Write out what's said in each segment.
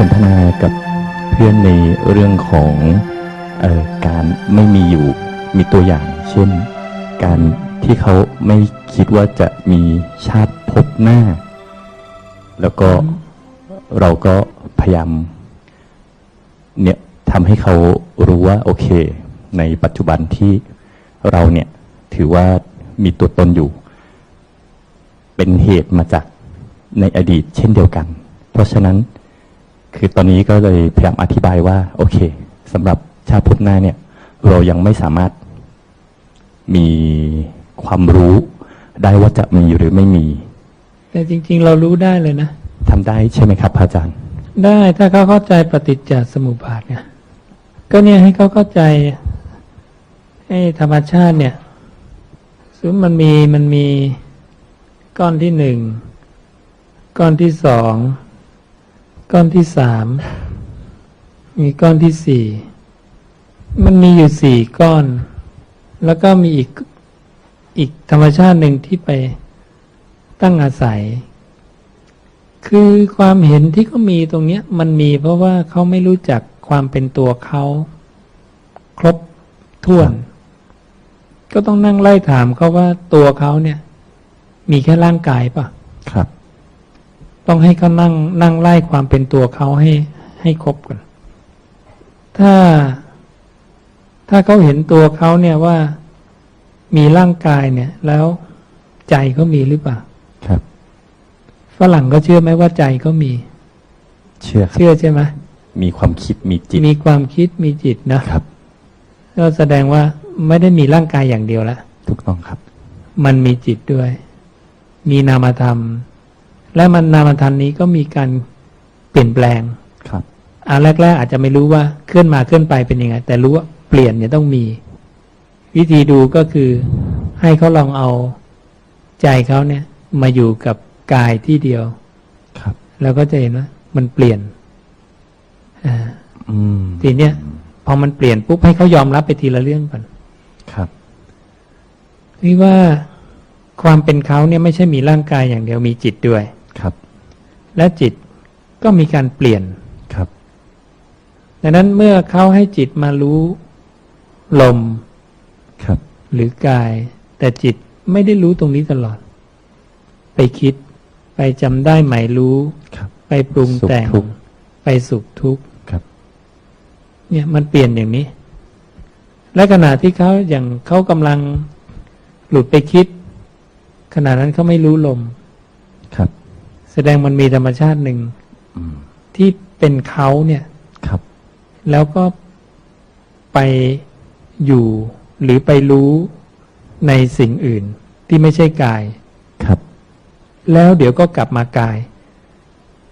สนทนากับเพื่อนในเรื่องของออการไม่มีอยู่มีตัวอย่าง เช่น การที่เขาไม่คิดว่าจะมีชาติพบหน้า แล้วก็เราก็พยายามเนี่ยทำให้เขารู้ว่าโอเค ในปัจจุบันที่เราเนี่ยถือว่ามีตัวตนอยู่ เป็นเหตุมาจากในอดีตเช่นเดียวกัน เพราะฉะนั้น คือตอนนี้ก็เลยพยายามอธิบายว่า โอเคสำหรับชาติพุทธหน้าเนี่ย เรายังไม่สามารถมีความรู้ได้ว่าจะมีหรือไม่มี แต่จริง ๆ เรารู้ได้เลยนะทำได้ใช่ไหมครับพระอาจารย์ ได้ถ้าเขาเข้าใจปฏิจจสมุปบาทเนี่ย ก็เนี่ยให้เขาเข้าใจให้ธรรมชาติเนี่ยสมมติมันมีมันมีก้อนที่หนึ่งก้อนที่สอง ก้อนที่สามมีก้อนที่สี่มันมีอยู่สี่ก้อน แล้วก็มีอีกอีกธรรมชาติหนึ่งที่ไปตั้งอาศัย คือความเห็นที่เขามีตรงเนี้ย มันมีเพราะว่าเขาไม่รู้จักความเป็นตัวเขาครบถ้วน ก็ต้องนั่งไล่ถามเขาว่าตัวเขาเนี่ย มีแค่ร่างกายปะครับ ต้องให้เขานั่งนั่งไล่ความเป็นตัวเขาให้ให้ครบก่อน ถ้าถ้าเขาเห็นตัวเขาเนี่ยว่ามีร่างกายเนี่ย แล้วใจเขามีหรือเปล่า ครับ ฝรั่งก็เชื่อไหมว่าใจเขามี เชื่อครับเชื่อใช่ไหมมีความคิดมีจิต มีความคิดมีจิตนะครับ ก็แสดงว่าไม่ได้มีร่างกายอย่างเดียวละถูกต้องครับ มันมีจิตด้วย มีนามธรรม และมันนามธรรมนี้ก็มีการเปลี่ยนแปลงครับอ่าแรกๆอาจจะไม่รู้ว่าเคลื่อนมาเคลื่อนไปเป็นยังไง แต่รู้ว่าเปลี่ยนเนี่ยต้องมี วิธีดูก็คือให้เขาลองเอาใจเขาเนี่ย มาอยู่กับกายที่เดียว ครับ แล้วก็จะเห็นว่ามันเปลี่ยนอ่าอืมทีเนี้ยพอมันเปลี่ยนปุ๊บให้เขายอมรับไปทีละเรื่องก่อนครับนี่ว่าความเป็นเขาเนี่ยไม่ใช่มีร่างกายอย่างเดียวมีจิตด้วย ครับ และจิตก็มีการเปลี่ยนครับดังนั้นเมื่อเขาให้จิตมารู้ลมครับ หรือกาย แต่จิตไม่ได้รู้ตรงนี้ตลอด ไปคิด ไปจำได้หมายรู้ครับ ไปปรุงแต่งสุขทุกข์ไปสุขทุกข์ครับ เนี่ยมันเปลี่ยนอย่างนี้ และขณะที่เขาอย่างเขากำลังหลุดไปคิด ขณะนั้นเขาไม่รู้ลมครับ แสดงมันมีธรรมชาติหนึ่งอืมที่เป็นเขาเนี่ยครับ แล้วก็ไปอยู่หรือไปรู้ในสิ่งอื่นที่ไม่ใช่กายครับ แล้วเดี๋ยวก็กลับมากาย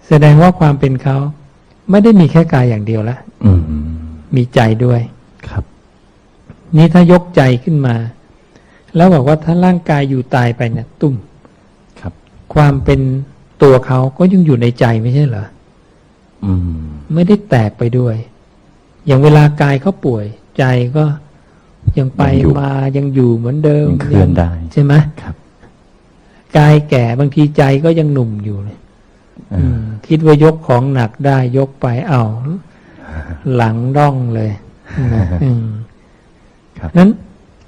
แสดงว่าความเป็นเขาไม่ได้มีแค่กายอย่างเดียวละอืมมีใจด้วยครับ นี่ถ้ายกใจขึ้นมา แล้วบอกว่าถ้าร่างกายอยู่ตายไปเนี่ยตุ้มครับ ความเป็น ตัวเขาก็ยังอยู่ในใจไม่ใช่เหรออืม ไม่ได้แตกไปด้วย อย่างเวลากายเขาป่วย ใจก็ยังไปยังอยู่มายังอยู่เหมือนเดิมยังเคลื่อนได้ ใช่ไหมครับ กายแก่บางทีใจก็ยังหนุ่มอยู่เลยอ่าอืม คิดว่ายกของหนักได้ยกไปเอาหลังร่องเลยนะอืมครับ นั้น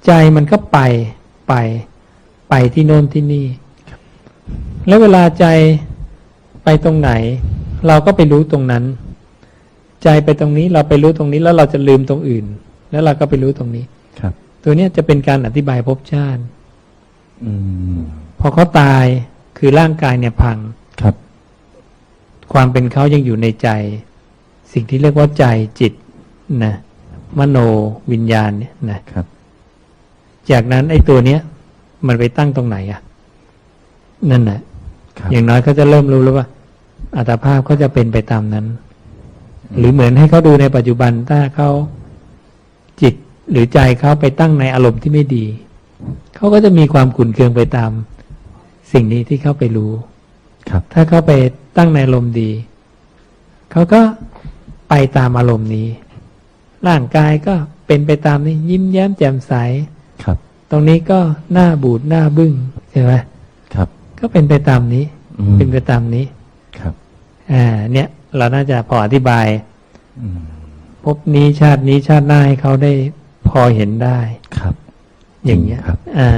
ใจมันก็ไปไป ไปที่โน่นที่นี่ แล้วเวลาใจไปตรงไหน เราก็ไปรู้ตรงนั้น ใจไปตรงนี้เราไปรู้ตรงนี้แล้วเราจะลืมตรงอื่น แล้วเราก็ไปรู้ตรงนี้ครับ ตัวเนี้ยจะเป็นการอธิบายภพชาติอืมพอเขาตายคือร่างกายเนี่ยพังครับ ความเป็นเขายังอยู่ในใจ สิ่งที่เรียกว่าใจจิตนะมโนวิญญาณเนี่ยนะครับ จากนั้นไอ้ตัวเนี้ย มันไปตั้งตรงไหนอะนั่นแหละครับ อย่างน้อยเขาจะเริ่มรู้แล้วว่าอัตภาพเขาจะเป็นไปตามนั้น หรือเหมือนให้เขาดูในปัจจุบันถ้าเขาจิตหรือใจเขาไปตั้งในอารมณ์ที่ไม่ดี เขาก็จะมีความขุ่นเคืองไปตาม สิ่งนี้ที่เขาไปรู้ ครับ ถ้าเขาไปตั้งในอารมณ์ดี เขาก็ไปตามอารมณ์นี้ ร่างกายก็เป็นไปตามนี้ยิ้มแย้มแจ่มใส ครับ ตรงนี้ก็หน้าบูดหน้าบึ้งใช่ไหมครับ ก็เป็นไปตามนี้อืมเป็นไปตามนี้ ครับอ่าเนี่ย เราน่าจะพออธิบายอืมพบนี้ชาตินี้ชาติหน้าให้เขาได้พอเห็นได้ครับ อย่างเงี้ยจริครับอ่า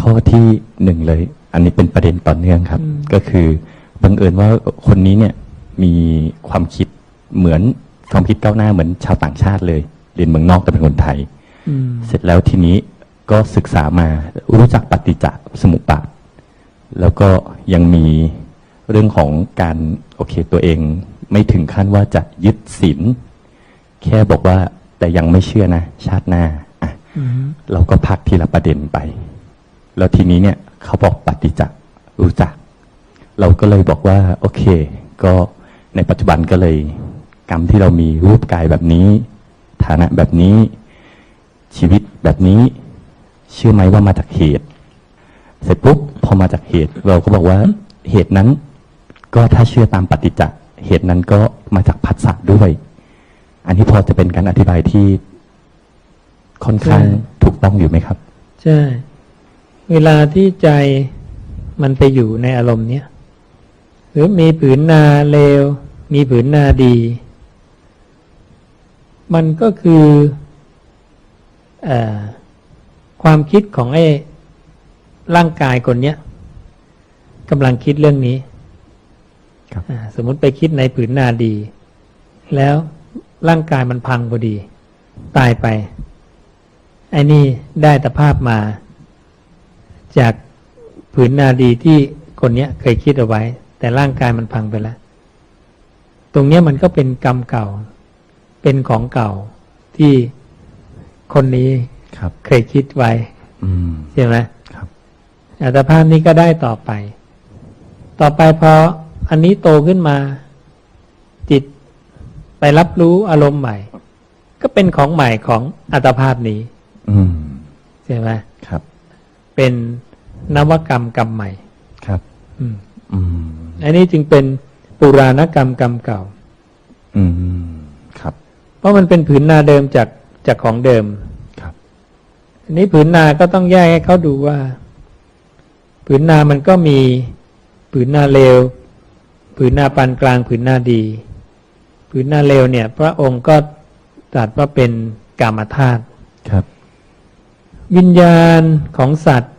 ข้อที่หนึ่งเลย อันนี้เป็นประเด็นต่อเนื่องครับอืมก็คือบังเอิญว่าคนนี้เนี่ยมีความคิดเหมือนความคิดก้าวหน้าเหมือนชาวต่างชาติเลย เรียนเมืองนอกแต่เป็นคนไทยอืมเสร็จแล้วทีนี้ก็ศึกษามารู้จักปฏิจจสมุปบาท แล้วก็ยังมีเรื่องของการโอเคตัวเองไม่ถึงขั้นว่าจะยึดศีลแค่บอกว่าแต่ยังไม่เชื่อนะ ชาติหน้าอะอืมเราก็พักทีละประเด็นไป แล้วทีนี้เนี่ยเขาบอกปฏิจจรู้จัก เราก็เลยบอกว่า โอเค ก็ในปัจจุบันก็เลย กรรมที่เรามีรูปกายแบบนี้ ฐานะแบบนี้ ชีวิตแบบนี้ เชื่อไหมว่ามาจากเหตุเส ร็จปุ๊บพอมาจากเหตุ เราก็บอกว่าเหตุนั้น ก็ถ้าเชื่อตามปฏิจจเหตุนั้นก็มาจากผัสสะด้วย อันนี้พอจะเป็นการอธิบายที่ค่อนข้างถูกต้องอยู่ไหมครับ ใช่ เวลาที่ใจมันไปอยู่ในอารมณ์เนี้ยหรือมีผืนนาเลว มีผืนนาดี มันก็คือเออความคิดของไอ้ ร่างกายคนเนี้ยกำลังคิดเรื่องนี้ครับอ่าสมมุติไปคิดในผืนนาดี แล้วร่างกายมันพังพอดี ตายไป ไอ้นี่ได้ตภาพมา จากผืนนาดีที่คนเนี้ยเคยคิดเอาไว้ แต่ร่างกายมันพังไปแล้ว ตรงเนี้ยมันก็เป็นกรรมเก่า เป็นของเก่าที่คนนี้ครับเคยคิดไว้อืมใช่ไหมครับ อัตภาพนี้ก็ได้ต่อไป ต่อไปพออันนี้โตขึ้นมา จิตไปรับรู้อารมณ์ใหม่ ก็เป็นของใหม่ของอัตภาพนี้อืมใช่ไหมครับ เป็นนวกรรมกรรมใหม่ ครับอืมอืมอันนี้จึงเป็นปุราณกรรมกรรมเก่า อืมครับ เพราะมันเป็นผืนนาเดิมจากจากของเดิม ครับอันนี้ผืนนาก็ต้องแยกให้เขาดูว่า ผืนนามันก็มีผืนนาเลวผืนนาปานกลางผืนนาดี ผืนนาเลวเนี่ย พระองค์ก็ตรัสว่าเป็นกามธาตุครับ วิญญาณของสัตว์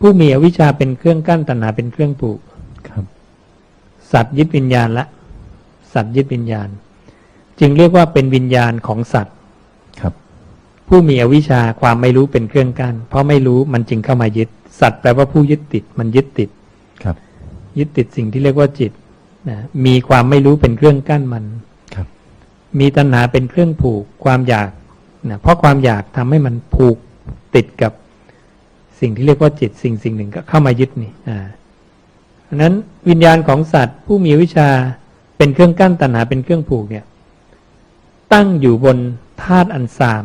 ผู้มีอวิชชาเป็นเครื่องกั้นตัณหาเป็นเครื่องผูกครับ สัตว์ยึดวิญญาณละ สัตว์ยึดวิญญาณ จึงเรียกว่าเป็นวิญญาณของสัตว์ครับ ผู้มีอวิชชาความไม่รู้เป็นเครื่องกั้นเพราะไม่รู้มันจึงเข้ามายึด สัตว์แปลว่าผู้ยึดติด มันยึดติดครับ ยึดติดสิ่งที่เรียกว่าจิตนะมีความไม่รู้เป็นเครื่องกั้นมันครับ มีตัณหาเป็นเครื่องผูกความอยากนะเพราะความอยากทำให้มันผูกติดกับสิ่งที่เรียกว่าจิตสิ่งสิ่งหนึ่งก็เข้ามายึดนี่อ่าเพราะฉะนั้นวิญญาณของสัตว์ ผู้มีวิชาเป็นเครื่องกั้นตัณหาเป็นเครื่องผูกเนี่ย ตั้งอยู่บนธาตุอันสาม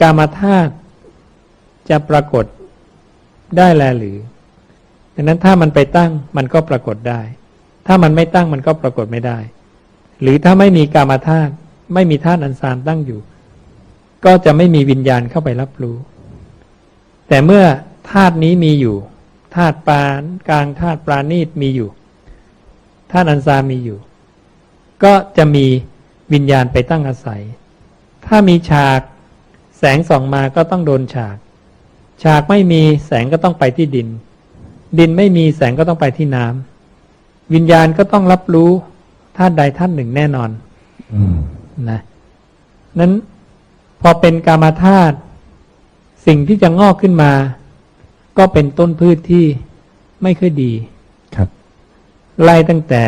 กามธาตุ จะปรากฏได้แลหรือดังนั้นถ้ามันไปตั้งมันก็ปรากฏได้ ถ้ามันไม่ตั้งมันก็ปรากฏไม่ได้ หรือถ้าไม่มีกามธาตุไม่มีธาตุอันสามตั้งอยู่ ก็จะไม่มีวิญญาณเข้าไปรับรู้ แต่เมื่อธาตุนี้มีอยู่ธาตุปานกลางธาตุปราณีตมีอยู่ธาตุอันสามีอยู่ ก็จะมีวิญญาณไปตั้งอาศัย ถ้ามีฉาก แสงส่องมาก็ต้องโดนฉาก ฉากไม่มีแสงก็ต้องไปที่ดิน ดินไม่มีแสงก็ต้องไปที่น้ำวิญญาณก็ต้องรับรู้ธาตุใดธาตุหนึ่งแน่นอนอืมนะนั้นพอเป็นกามาธาตุสิ่งที่จะงอกขึ้นมา ก็เป็นต้นพืชที่ไม่ค่อยดีครับ ไล่ตั้งแต่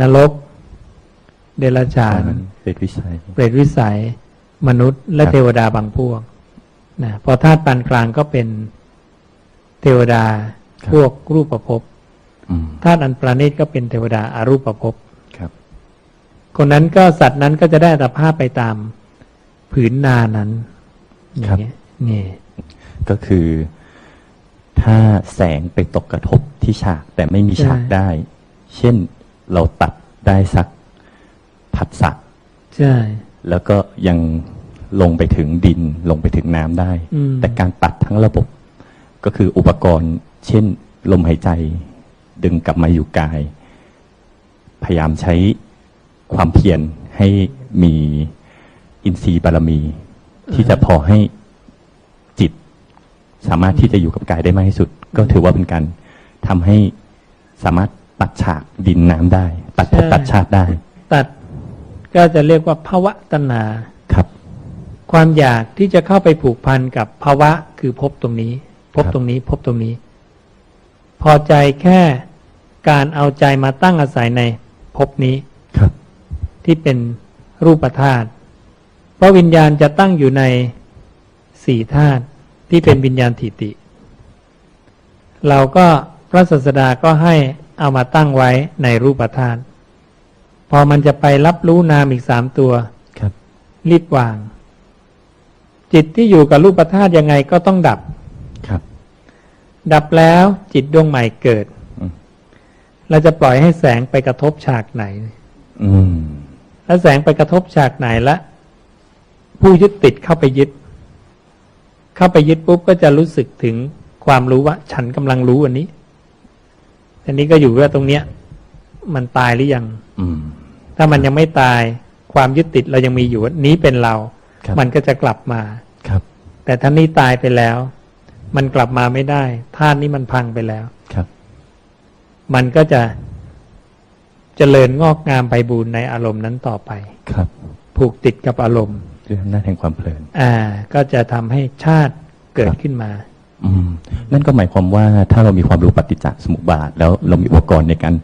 นรก เดรัจฉานเป็นวิสัย เปรตวิสัย มนุษย์ และครับเทวดาบางพวก นะพอธาตุปานกลางก็เป็นเทวดาพวกรูปภพอืมธาตุอันประณีตก็เป็นเทวดาอารูปภพครับคนนั้นก็สัตว์นั้นก็จะได้อัตภาพไปตามผืนนานั้นอย่างเงี้ยนี่ ก็คือถ้าแสงไปตกกระทบที่ฉากแต่ไม่มีฉากได้ เช่นเราตัดได้สักผัสสะใช่ แล้วก็ยัง ลงไปถึงดินลงไปถึงน้ำได้ อืม แต่การตัดทั้งระบบ ก็คืออุปกรณ์ เช่น ลมหายใจ ดึงกลับมาอยู่กาย พยายามใช้ความเพียรให้มีอินทรีย์บารมี ที่จะพอให้จิต สามารถที่จะอยู่กับกายได้มากที่สุด ก็ถือว่าเป็นการทำให้สามารถตัดฉากดินน้ำได้ ตัดภพใช่ ตัดชาติได้ ตัดก็จะเรียกว่าภาวะตนา ครับความอยากที่จะเข้าไปผูกพันกับภาวะคือพบตรงนี้พบครับตรงนี้ พบตรงนี้ พอใจแค่การเอาใจมาตั้งอาศัยในพบนี้ครับที่เป็นรูปธาตุเพราะวิญญาณจะตั้งอยู่ในสี่ธาตุที่เป็นวิญญาณถิติ เราก็พระศาสดาก็ให้เอามาตั้งไว้ในรูปธาตุพอมันจะไปรับรู้นามอีกสามตัว ครับ รีบวาง จิตที่อยู่กับรูปธาตุยังไงก็ต้องดับครับ ดับแล้วจิตดวงใหม่เกิดอืมเราจะปล่อยให้แสงไปกระทบฉากไหน อืมแล้วแสงไปกระทบฉากไหนละ ผู้ยึดติดเข้าไปยึด เข้าไปยึดปุ๊บก็จะรู้สึกถึงความรู้ว่า ฉันกำลังรู้อันนี้อันนี้ก็อยู่ว่าตรงเนี้ย มันตายหรือยัง อืม ถ้ามันยังไม่ตาย ความยึดติดเรายังมีอยู่ว่านี้เป็นเราครับ มันก็จะกลับมาครับ แต่ท่านี้ตายไปแล้ว มันกลับมาไม่ได้ธาตุนี้มันพังไปแล้วครับ มันก็จะเจริญงอกงามไปบูรณ์ในอารมณ์นั้นต่อไปครับ ผูกติดกับอารมณ์ด้วยอำนาจแห่งความเพลิน อ่า ก็จะทำให้ชาติเกิดขึ้นมาอืมนั่นก็หมายความว่าถ้าเรามีความรู้ปฏิจจสมุปบาท แล้วเรามีอุปกรณ์ในการ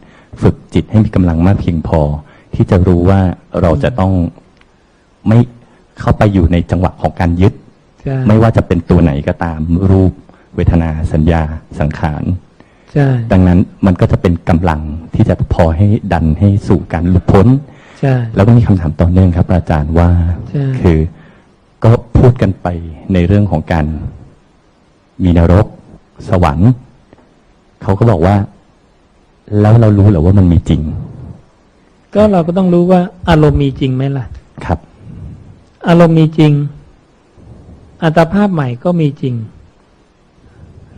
ฝึกจิตให้มีกำลังมากเพียงพอ ที่จะรู้ว่าเราจะต้องไม่ เข้าไปอยู่ในจังหวะของการยึดใช่ไม่ว่าจะเป็นตัวไหนก็ตามรูป เวทนาสัญญาสังขารใช่ดังนั้นมันก็จะเป็นกำลังที่จะพอให้ดันให้สู่การหลุดพ้นใช่แล้วก็มีคำถามต่อเนื่องครับ อาจารย์ว่าใช่คือก็พูดกันไปในเรื่องของการมีนรก สวรรค์เขาก็บอกว่า แล้วเรารู้เหรือว่ามันมีจริง ก็เราก็ต้องรู้ว่าอารมณ์มีจริงไหมล่ะ ครับ อารมณ์มีจริง อัตภาพใหม่ก็มีจริง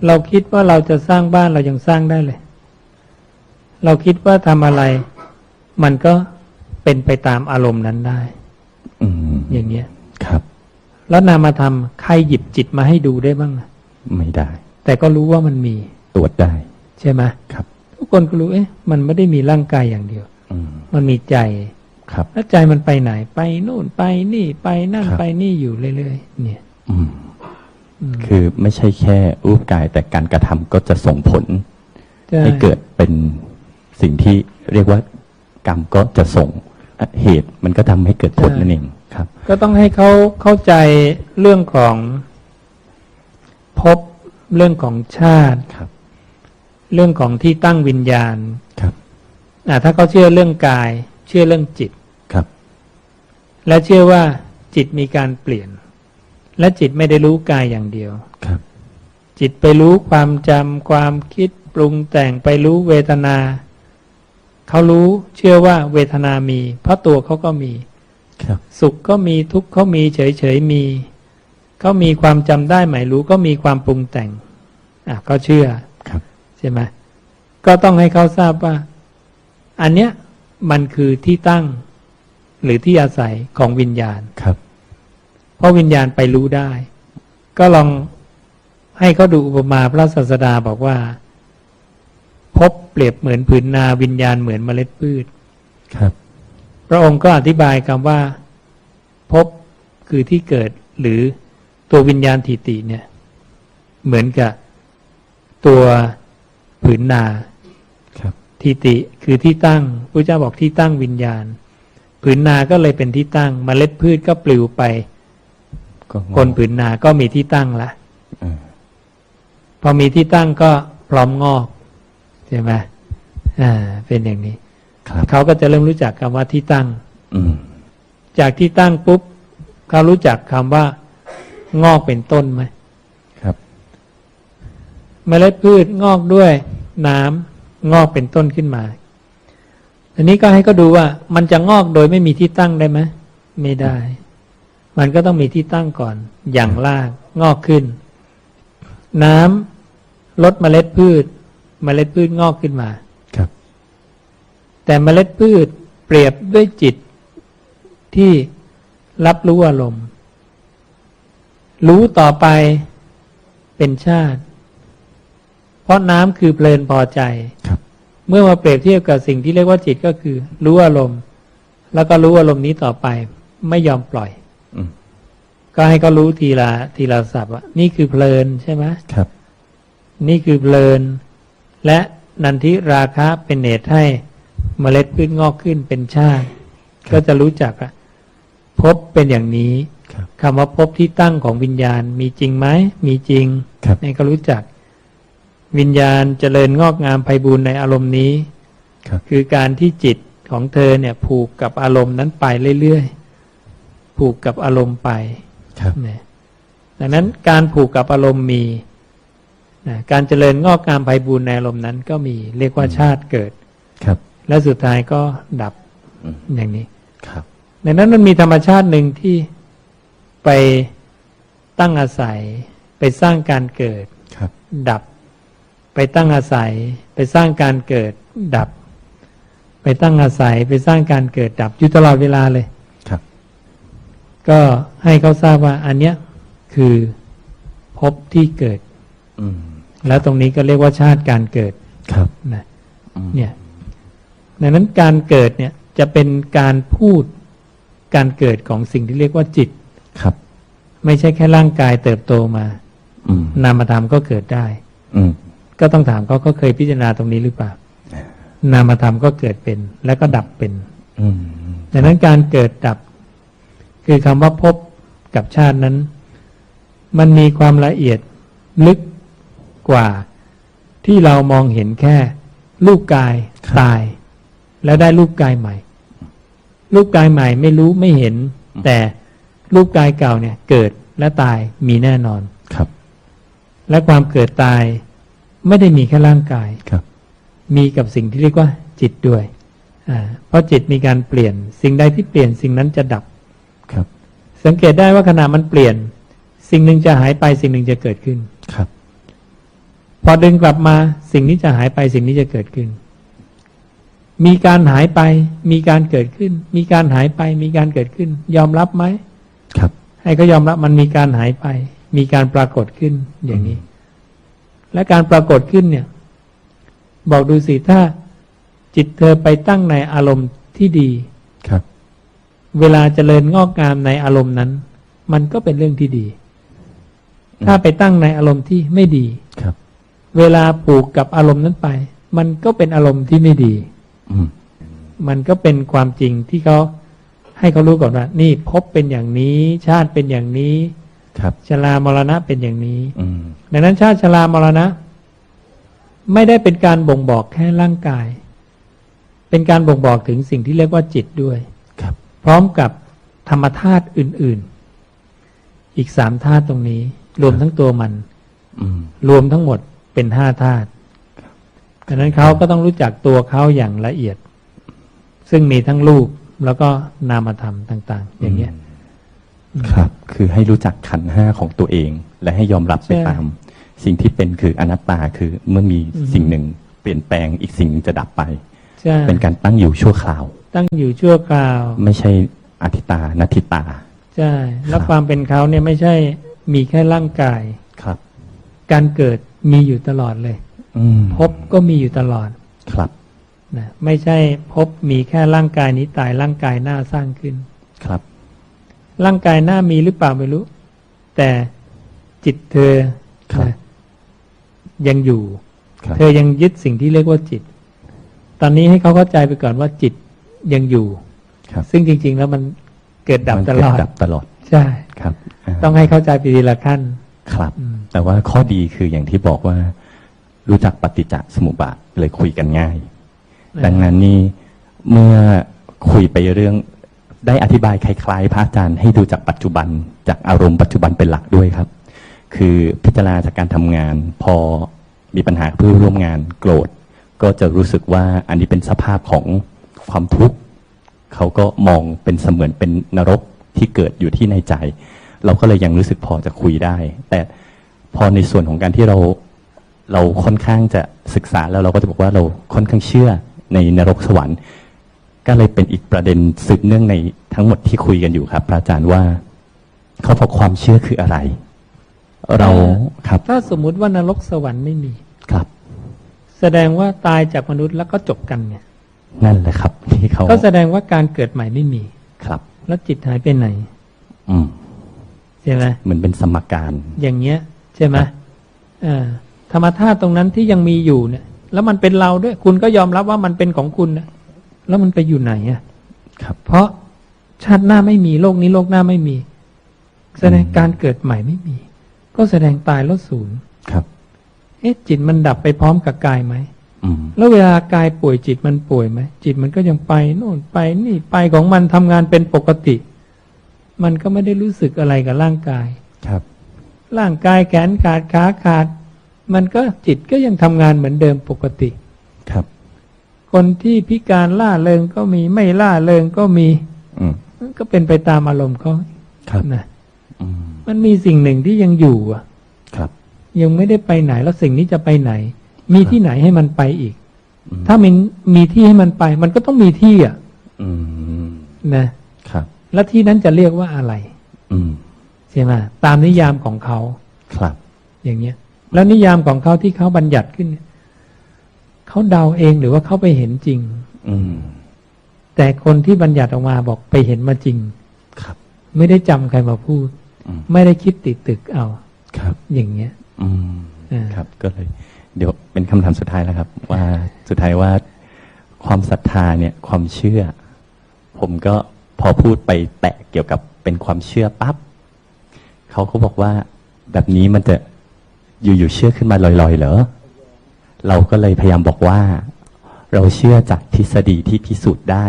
เราคิดว่าเราจะสร้างบ้านเรายังสร้างได้เลย เราคิดว่าทำอะไร มันก็เป็นไปตามอารมณ์นั้นได้ อืมอย่างเงี้ย ครับ แล้วนามธรรมใครหยิบจิตมาให้ดูได้บ้างอะไม่ได้ แต่ก็รู้ว่ามันมี ตรวจได้ ใช่ไหมครับ ทุกคนก็รู้เอ๊ะ มันไม่ได้มีร่างกายอย่างเดียว อืมมันมีใจ ครับ แล้วใจมันไปไหนไปนู่นไปนี่ไปนั่นครับไปนี่อยู่เรื่อยๆเนี่ยอืมอืมคือไม่ใช่แค่รูปกาย แต่การกระทำก็จะส่งผลใช่ให้เกิดเป็นสิ่งที่เรียกว่ากรรมก็จะส่งอะเหตุมันก็ทำให้เกิดผลนั่นเองครับ ก็ต้องให้เขาเข้าใจเรื่องของภพเรื่องของชาติครับ เรื่องของที่ตั้งวิญญาณครับอะถ้าเขาเชื่อเรื่องกาย เชื่อเรื่องจิตครับ และเชื่อว่าจิตมีการเปลี่ยน และจิตไม่ได้รู้กายอย่างเดียวครับ จิตไปรู้ความจำความคิดปรุงแต่งไปรู้เวทนา เขารู้เชื่อว่าเวทนามี เพราะตัวเขาก็มีครับสุขก็มีทุกข์เขามีเฉยเฉยๆมีเขามีความจำได้หมายรู้ก็มีความปรุงแต่ง อะก็เชื่อครับใช่ไหมก็ต้องให้เขาทราบว่า อันเนี้ยมันคือที่ตั้ง หรือที่อาศัยของวิญญาณครับ เพราะวิญญาณไปรู้ได้ ก็ลองให้เขาดูอุปมาพระศาสดาบอกว่า พบเปรียบเหมือนผืนนาวิญญาณเหมือนเมล็ดพืชครับ พระองค์ก็อธิบายคำว่า พบคือที่เกิดหรือตัววิญญาณทิติเนี่ย เหมือนกับตัวผืนนาครับทิติคือที่ตั้งพระเจ้าบอกที่ตั้งวิญญาณ ผืนนาก็เลยเป็นที่ตั้งเมล็ดพืชก็ปลิวไปก็งคนผืนนาก็มีที่ตั้งละเออพอมีที่ตั้งก็พร้อมงอกใช่ไหมอ่า เป็นอย่างนี้ครับเขาก็จะเริ่มรู้จักคำว่าที่ตั้งอืมจากที่ตั้งปุ๊บเขารู้จักคำว่า งอกเป็นต้นไหมครับเมล็ดพืชงอกด้วยน้ำงอกเป็นต้นขึ้นมา อันนี้ก็ให้เขาดูว่ามันจะงอกโดยไม่มีที่ตั้งได้ไหมไม่ได้ มันก็ต้องมีที่ตั้งก่อน อย่างรากงอกขึ้น น้ำลดเมล็ดพืช เมล็ดพืชงอกขึ้นมาครับแแต่เมล็ดพืชเปรียบด้วยจิตที่รับรู้อารมณ์ รู้ต่อไปเป็นชาติ เพราะน้ำคือเพลินพอใจครับ เมื่อมาเปรียบเทียบกับสิ่งที่เรียกว่าจิตก็คือ รู้อารมณ์ แล้วก็รู้อารมณ์นี้ต่อไป ไม่ยอมปล่อยอืมก็ให้เขารู้ทีละทีละสับว่านี่คือเพลินใช่ไหมครับ นี่คือเพลิน และนันทิราคะเป็นเหตุให้เมล็ดพืชงอกขึ้นเป็นชาติ ก็จะรู้จักอะพบเป็นอย่างนี้ครับคำว่าพบที่ตั้งของวิญญาณมีจริงไหมมีจริงครับนี่ก็รู้จัก วิญญาณเจริญงอกงามไพบูรณ์ในอารมณ์นี้ครับคือการที่จิตของเธอเนี่ย ผูกกับอารมณ์นั้นไปเรื่อยๆผูกกับอารมณ์ไปครับนะดังนั้นการผูกกับอารมณ์มีนะการเจริญงอกงามไพบูรณ์ในอารมณ์นั้น ก็มีเรียกว่าชาติเกิดครับ และสุดท้ายก็ดับอืมอย่างนี้ครับดังนั้นมันมีธรรมชาติหนึ่งที่ไปตั้งอาศัยไปสร้างการเกิดครับดับ ไปตั้งอาศัย ไปสร้างการเกิดดับ ไปตั้งอาศัย ไปสร้างการเกิดดับอยู่ตลอดเวลาเลยครับ ก็ให้เขาทราบว่าอันเนี้ยคือพบที่เกิด อืม แล้วตรงนี้ก็เรียกว่าชาติการเกิดครับนะอืมเนี่ยดังนั้นการเกิดเนี่ยจะเป็นการพูดการเกิดของสิ่งที่เรียกว่าจิต ครับ ไม่ใช่แค่ร่างกายเติบโตมา อืม นามธรรมก็เกิดได้ อืม ก็ต้องถามเขาเขาเคยพิจารณาตรงนี้หรือเปล่า นามธรรมก็เกิดเป็น แล้วก็ดับเป็นอืมดังนั้นการเกิดดับ คือคำว่าพบกับชาตินั้น มันมีความละเอียดลึกกว่าที่เรามองเห็นแค่รูปกายตาย แล้วได้รูปกายใหม่ รูปกายใหม่ไม่รู้ไม่เห็น แต่รูปกายเก่าเนี่ย เกิดและตายมีแน่นอนครับ และความเกิดตาย ไม่ได้มีแค่ร่างกายครับ มีกับสิ่งที่เรียกว่าจิตด้วยอ่าเพราะจิตมีการเปลี่ยน สิ่งใดที่เปลี่ยนสิ่งนั้นจะดับครับ สังเกตได้ว่าขณะมันเปลี่ยน สิ่งหนึ่งจะหายไปสิ่งหนึ่งจะเกิดขึ้นครับ พอดึงกลับมาสิ่งนี้จะหายไปสิ่งนี้จะเกิดขึ้น มีการหายไป มีการเกิดขึ้น มีการหายไป มีการเกิดขึ้น ยอมรับไหมครับ ให้เขายอมรับมันมีการหายไป มีการปรากฏขึ้นอย่างนี้ และการปรากฏขึ้นเนี่ย บอกดูสิถ้าจิตเธอไปตั้งในอารมณ์ที่ดีครับ เวลาเจริญงอกงามในอารมณ์นั้น มันก็เป็นเรื่องที่ดี ถ้าไปตั้งในอารมณ์ที่ไม่ดีครับ เวลาผูกกับอารมณ์นั้นไป มันก็เป็นอารมณ์ที่ไม่ดีอืมมันก็เป็นความจริงที่เขาให้เขารู้ก่อนว่า นี่พบเป็นอย่างนี้ ชาติเป็นอย่างนี้ ครับชรามรณะเป็นอย่างนี้ อืม ดังนั้นชาติชรามรณะ ไม่ได้เป็นการบ่งบอกแค่ร่างกาย เป็นการบ่งบอกถึงสิ่งที่เรียกว่าจิตด้วย ครับ พร้อมกับธรรมธาตุอื่น ๆ อีกสามธาตุตรงนี้ รวมทั้งตัวมัน อืม รวมทั้งหมดเป็นห้าธาตุดังนั้นเขาก็ต้องรู้จักตัวเขาอย่างละเอียด ซึ่งมีทั้งรูปแล้วก็นามธรรมต่าง ๆ อย่างเงี้ย ครับ คือให้รู้จักขันธ์ห้าของตัวเอง และให้ยอมรับไปใช่ตาม สิ่งที่เป็นคืออนัตตาคือเมื่อมีอือฮึสิ่งหนึ่ง เปลี่ยนแปลงอีกสิ่งหนึ่งจะดับไปใช่เป็นการตั้งอยู่ชั่วคราว ตั้งอยู่ชั่วคราว ไม่ใช่อธิตานัตถิตาใช่แล้วครับความเป็นเขาเนี่ยไม่ใช่มีแค่ร่างกายครับ การเกิดมีอยู่ตลอดเลยอืมพบก็มีอยู่ตลอดครับนะไม่ใช่พบมีแค่ร่างกายนี้ตายร่างกายหน้าสร้างขึ้นครับ ร่างกายหน้ามีหรือเปล่าไม่รู้ แต่จิตเธอครับนะยังอยู่ครับเธอยังยึดสิ่งที่เรียกว่าจิต ตอนนี้ให้เขาเข้าใจไปก่อนว่าจิตยังอยู่ครับซึ่งจริง ๆ แล้วมันเกิดดับมันตเกิลดอดดับตลอด ใช่ครับาต้องให้เข้าใจไปทีละขั้น ครับอืมแต่ว่าข้อดีคืออย่างที่บอกว่า รู้จักปฏิจจสมุปบาทเลยคุยกันง่าย ดังนั้นนี่เมื่อคุยไปเรื่อง ได้อธิบายคล้ายๆ พระอาจารย์ให้ดูจากปัจจุบันจากอารมณ์ปัจจุบันเป็นหลักด้วยครับ คือพิจารณาจากการทำงาน พอมีปัญหาเพื่อนร่วมงานโกรธ ก็จะรู้สึกว่าอันนี้เป็นสภาพของความทุกข์เขาก็มองเป็นเสมือนเป็นนรกที่เกิดอยู่ที่ในใจ เราก็เลยยังรู้สึกพอจะคุยได้ แต่พอในส่วนของการที่เราเราค่อนข้างจะศึกษาแล้วเราก็จะบอกว่าเราค่อนข้างเชื่อในนรกสวรรค์ ก็เลยเป็นอีกประเด็นสืบเนื่องในทั้งหมดที่คุยกันอยู่ครับ พระอาจารย์ว่าเขาบอกความเชื่อคืออะไร เราครับ ถ้าสมมุติว่านรกสวรรค์ไม่มีครับ แสดงว่าตายจากมนุษย์แล้วก็จบกันเนี่ย นั่นแหละครับที่เขาก็แสดงว่าการเกิดใหม่ไม่มีครับ แล้วจิตหายไปไหน อืมใช่ไหมเหมือนเป็นสมการ อย่างเงี้ย ใช่ไหมเอ่าธรรมธาตุตรงนั้นที่ยังมีอยู่เนี่ย แล้วมันเป็นเราด้วย คุณก็ยอมรับว่ามันเป็นของคุณนะ แล้วมันไปอยู่ไหนอะครับ เพราะชาติหน้าไม่มีโลกนี้โลกหน้าไม่มี แสดงการเกิดใหม่ไม่มี ก็แสดงตายแล้วศูนย์ครับ เอ๊ะจิตมันดับไปพร้อมกับกายไหมอืมแล้วเวลากายป่วยจิตมันป่วยไหมจิตมันก็ยังไปโน่นไปนี่ไปของมันทำงานเป็นปกติ มันก็ไม่ได้รู้สึกอะไรกับร่างกายครับ ร่างกายแขนขาดขาขาด มันก็จิตก็ยังทำงานเหมือนเดิมปกติครับ คนที่พิการล่าเริงก็มีไม่ล่าเริงก็มี อืมมันก็เป็นไปตามอารมณ์เขาครับนะอืมมันมีสิ่งหนึ่งที่ยังอยู่อะครับ ยังไม่ได้ไปไหนแล้วสิ่งนี้จะไปไหน มีที่ไหนให้มันไปอีก อืม ถ้ามันมีที่ให้มันไป มันก็ต้องมีที่อะอืมนะ ครับ แล้วที่นั้นจะเรียกว่าอะไรอืมใช่ไหมตามนิยามของเขาครับ อย่างเงี้ย แล้วนิยามของเขาที่เขาบัญญัติขึ้นเนี่ย เขาเดาเองหรือว่าเขาไปเห็นจริง อืม แต่คนที่บัญญัติออกมาบอกไปเห็นมาจริง ครับ ไม่ได้จำใครมาพูดอืมไม่ได้คิดติดตึกเอา ครับ อย่างเงี้ย อืมอ่าครับ ก็เลย เดี๋ยวเป็นคำถามสุดท้ายแล้วครับ ว่าสุดท้ายว่า ความศรัทธาเนี่ย ความเชื่อ ผมก็พอพูดไปแตะเกี่ยวกับเป็นความเชื่อปั๊บเขาก็บอกว่าแบบนี้มันจะอยู่ๆเชื่อขึ้นมาลอยๆเหรอ เราก็เลยพยายามบอกว่า เราเชื่อจากทฤษฎีที่พิสูจน์ได้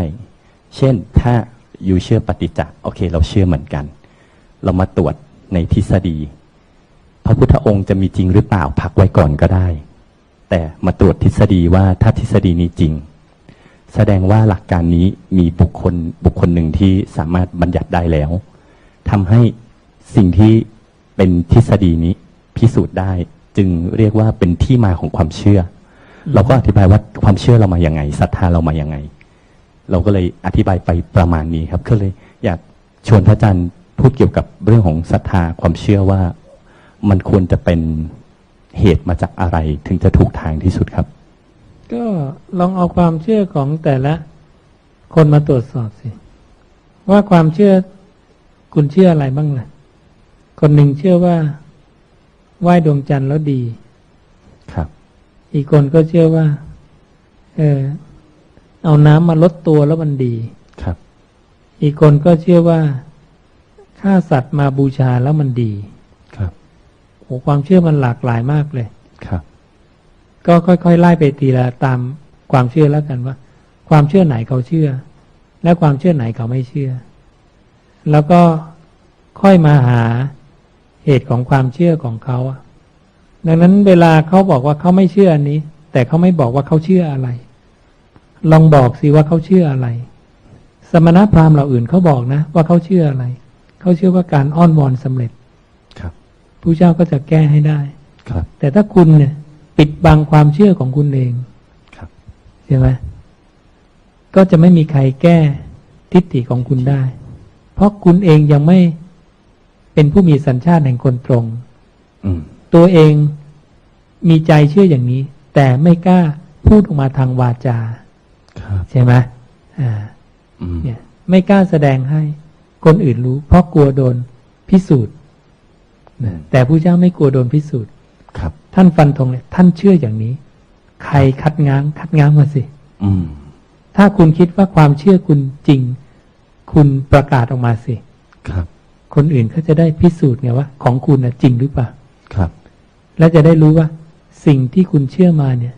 เช่นถ้าอยู่เชื่อปฏิจจ์โอเค เราเชื่อเหมือนกัน เรามาตรวจในทฤษฎี พระพุทธองค์จะมีจริงหรือเปล่าพักไว้ก่อนก็ได้ แต่มาตรวจทฤษฎีว่าถ้าทฤษฎีนี้จริง แสดงว่าหลักการนี้มีบุคคลบุคคลหนึ่งที่สามารถบัญญัติได้แล้วทำให้สิ่งที่เป็นทฤษฎีนี้พิสูจน์ได้ จึงเรียกว่าเป็นที่มาของความเชื่ออเราก็อธิบายว่าความเชื่อเรามาอย่างไงศรัทธาเรามาอย่างไง เราก็เลยอธิบายไปประมาณนี้ครับ ก็เลยอยากชวนพระอาจารย์พูดเกี่ยวกับเรื่องของศรัทธาความเชื่อว่ามันควรจะเป็นเหตุมาจากอะไรถึงจะถูกทางที่สุดครับ ก็ลองเอาความเชื่อของแต่ละคนมาตรวจสอบสิ ว่าความเชื่อคุณเชื่ออะไรบ้างล่ะ คนหนึ่งเชื่อว่า ไหว้ดวงจันทร์แล้วดี ครับ อีกคนก็เชื่อว่า เออ เอาน้ำมาลดตัวแล้วมันดี ครับ อีกคนก็เชื่อว่าฆ่าสัตว์มาบูชาแล้วมันดี ครับโอ้ความเชื่อมันหลากหลายมากเลย ครับ ก็ค่อยๆไล่ไปทีละตามความเชื่อแล้วกันว่า ความเชื่อไหนเขาเชื่อ และความเชื่อไหนเขาไม่เชื่อ แล้วก็ค่อยมาหา เหตุของความเชื่อของเขาอะดังนั้นเวลาเขาบอกว่าเขาไม่เชื่ออันนี้ แต่เขาไม่บอกว่าเขาเชื่ออะไร ลองบอกสิว่าเขาเชื่ออะไร สมณพราหมณ์เหล่าอื่นเขาบอกนะ ว่าเขาเชื่ออะไร เขาเชื่อว่าการอ้อนวอนสำเร็จครับผู้เจ้าก็จะแก้ให้ได้ ครับ แต่ถ้าคุณเนี่ยปิดบังความเชื่อของคุณเองครับใช่ไหมก็จะไม่มีใครแก้ทิฏฐิของคุณได้ เพราะคุณเองยังไม่ เป็นผู้มีสัญชาติแห่งคนตรงอืมตัวเองมีใจเชื่ออย่างนี้ แต่ไม่กล้าพูดออกมาทางวาจาครับใช่ไหมอ่าอืมเนี่ย ไม่กล้าแสดงให้คนอื่นรู้ เพราะกลัวโดนพิสูจน์อืมแต่ผู้เจ้าไม่กลัวโดนพิสูจน์ครับ ท่านฟันธงเลยท่านเชื่ออย่างนี้ ใครคัดง้าง คัดง้างมาสิอืมถ้าคุณคิดว่าความเชื่อคุณจริง คุณประกาศออกมาสิครับ คนอื่นเขาจะได้พิสูจน์ไงว่า ของคุณนะจริงหรือเปล่าครับ และจะได้รู้ว่า สิ่งที่คุณเชื่อมาเนี่ย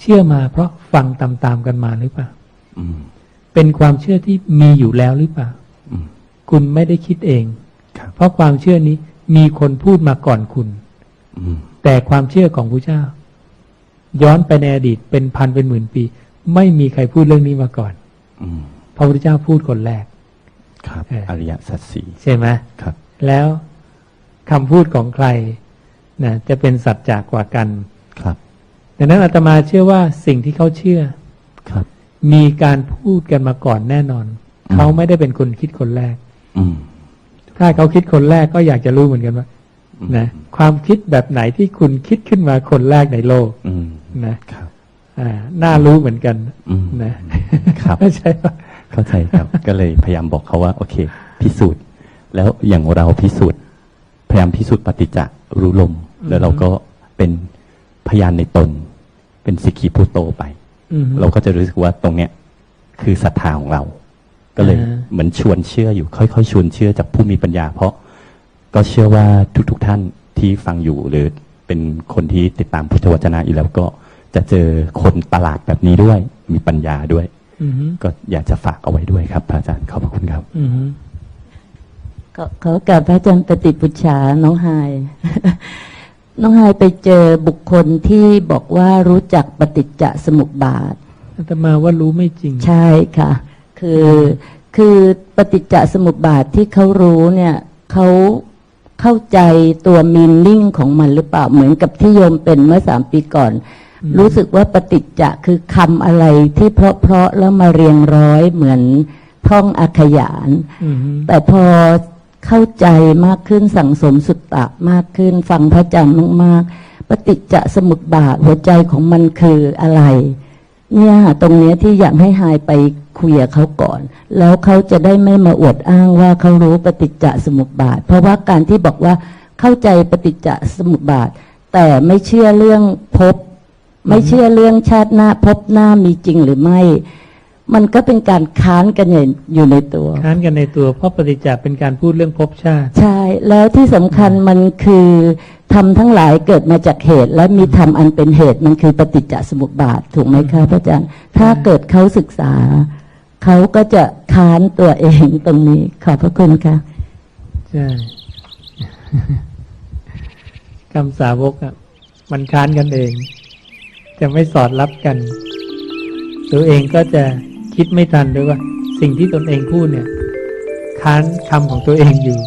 เชื่อมาเพราะฟังตามๆกันมาหรือเปล่าอืมเป็นความเชื่อที่มีอยู่แล้วหรือเปล่าอืมคุณไม่ได้คิดเองครับเพราะความเชื่อนี้มีคนพูดมาก่อนคุณอืมแต่ความเชื่อของพระเจ้า ย้อนไปในอดีตเป็นพันเป็นหมื่นปี ไม่มีใครพูดเรื่องนี้มาก่อนอืมพระพุทธเจ้าพูดคนแรก ครับเออออริยสัจสี่ใช่ไหมครับ แล้วคำพูดของใครนะจะเป็นสัจจากกว่ากันครับดังนั้นอาตมาเชื่อว่าสิ่งที่เขาเชื่อครับ มีการพูดกันมาก่อนแน่นอนอืมเขาไม่ได้เป็นคนคิดคนแรกอืมถ้าเขาคิดคนแรกก็อยากจะรู้เหมือนกันว่าอืมนะความคิดแบบไหนที่คุณคิดขึ้นมาคนแรกในโลกอืมนะครับอ่าน่ารู้เหมือนกันอืมนะครับไม่ใช่ว่า เข้าใจครับ ก็เลยพยายามบอกเขาว่า โอเค พิสูจน์ แล้วอย่างเราพิสูจน์ พยายามพิสูจน์ปฏิจจ์รู้ลม แล้วเราก็เป็นพยานในตน เป็นสิกขีพูโตไปอืมเราก็จะรู้สึกว่าตรงเนี้ยคือศรัทธาของเรา ก็เลยอ่าเหมือนชวนเชื่ออยู่ ค่อยๆชวนเชื่อจากผู้มีปัญญา เพราะก็เชื่อว่าทุกๆท่านที่ฟังอยู่หรือเป็นคนที่ติดตามพุทธวจนะอยู่แล้วก็จะเจอคนประหลาดแบบนี้ด้วย มีปัญญาด้วย อืมก็อยากจะฝากเอาไว้ด้วยครับพระอาจารย์ขอบพระคุณครับ อืมก็ขอกับพระอาจารย์ปฏิปุชฌาน้องไฮน้องไฮไปเจอบุคคลที่บอกว่ารู้จักปฏิจจสมุปบาท อาตมาว่ารู้ไม่จริง ใช่ค่ะ คือคือปฏิจจสมุปบาทที่เขารู้เนี่ยเขาเข้าใจตัวมีนิ่งของมันหรือเปล่าเหมือนกับที่โยมเป็นเมื่อสามปีก่อนอืม รู้สึกว่าปฏิจจะคือคำอะไรที่เพราะๆแล้วมาเรียงร้อยเหมือนท่องอาขยานอืมแต่พอเข้าใจมากขึ้นสั่งสมสุตตะมากขึ้น ฟังพระอาจารย์มาก ๆ ปฏิจจสมุปบาทหัวใจของมันคืออะไร เนี่ยตรงเนี้ยที่อยากให้หายไปคุยกับเขาก่อน แล้วเขาจะได้ไม่มาอวดอ้างว่าเขารู้ปฏิจจสมุปบาท เพราะว่าการที่บอกว่าเข้าใจปฏิจจสมุปบาท แต่ไม่เชื่อเรื่องภพ ไม่เชื่อเรื่องชาติหน้าภพหน้ามีจริงหรือไม่ มันก็เป็นการค้านกันอยู่ในตัว ค้านกันในตัว เพราะปฏิจจ์เป็นการพูดเรื่องภพชาติ ใช่ แล้วที่สำคัญมันคือทำทั้งหลายเกิดมาจากเหตุ และมีธรรมอันเป็นเหตุมันคือปฏิจจสมุปบาทถูกไหมคะพระอาจารย์ ถ้าเกิดเขาศึกษา เขาก็จะค้านตัวเองตรงนี้ขอบพระคุณค่ะใช่คำสาวกอะมันค้านกันเอง จะไม่สอดรับกัน ตัวเองก็จะคิดไม่ทันด้วยว่า สิ่งที่ตนเองพูดเนี่ย ค้านคำของตัวเองอยู่